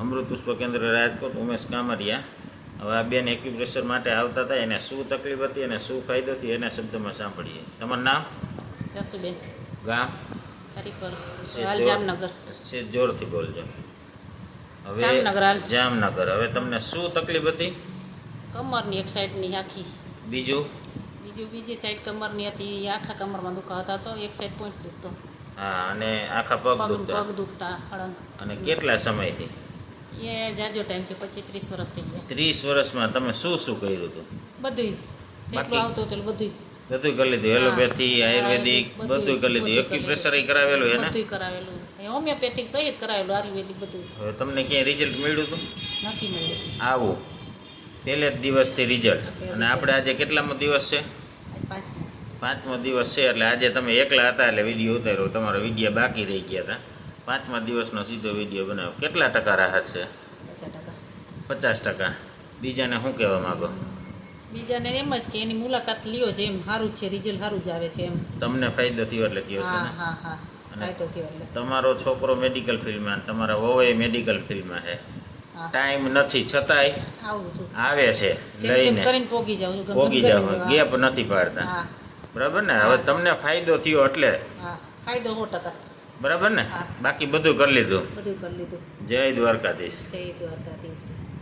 અમૃત પુષ્પ કેન્દ્ર રાજકોટ ઉમેશ કામરિયા. હવે આ બેન એક્યુપ્રેશર માટે આવતા હતા એને શું તકલીફ હતી અને શું ફાયદો થયો એના શબ્દમાં સાંભળીએ. તમારું નામ? જસુબેન. ગામ? જામનગર. છે જોરથી બોલજો. હવે જામનગર હવે તમને શું તકલીફ હતી? કમરની એક સાઈડની આખી. બીજું? બીજું બીજી સાઈડ કમરની હતી આખા કમરમાં દુખાતા હતો એક સાઈડ પોઈન્ટ દુખતો. હા અને આખા પગ પગ દુખતા. પગ દુખતા હળંગ. અને કેટલા સમયથી? એ જાજો ટાઈમ છે પછી ત્રીસ વર્ષ થઈ ગયા. ત્રીસ વર્ષમાં તમે શું શું કર્યું હતું? બધું જેટલું આવતું હતું બધું બધું કરી લીધું એલોપેથી આયુર્વેદિક બધું કરી લીધું. એક્યુપ્રેશર કરાવેલું એને? બધું કરાવેલું. હોમિયોપેથિક સહિત કરાવેલું આયુર્વેદિક બધું. હવે તમને ક્યાંય રિઝલ્ટ મળ્યું હતું? નથી મળ્યું. આવું. પહેલે જ દિવસથી રિઝલ્ટ અને આપણે આજે કેટલામો દિવસ છે? પાંચમો. દિવસ છે એટલે આજે તમે એકલા હતા એટલે વીડિયો ઉતાર્યો. તમારો વિડીયા બાકી રહી ગયા હતા. પાંચમા દિવસનો સીધો વીડિયો બનાવ્યો. કેટલા ટકા રાહત છે? પચાસ ટકા. બીજાને શું કહેવા માગો? બીજાને એમ જ કે એની મુલાકાત લ્યો જેમ સારું જ છે રિઝલ્ટ સારું જ આવે છે એમ. તમને ફાયદો થયો એટલે કયો છે હા હા હા. ફાયદો થયો એટલે. તમારો છોકરો મેડિકલ ફિલ્ડમાં તમારા વહુએ મેડિકલ ફિલ્ડમાં છે. ટાઈમ નથી છતાંય આવે છે. લઈને. પોગી જાવ ગેપ નથી પાડતા. બરાબર ને? હવે તમને ફાયદો થયો એટલે. ફાયદો સો ટકા બરાબર ને? બાકી બધું કરી લીધું? બધું કરી લીધું. જય દ્વારકાધીશ. જય દ્વારકાધીશ.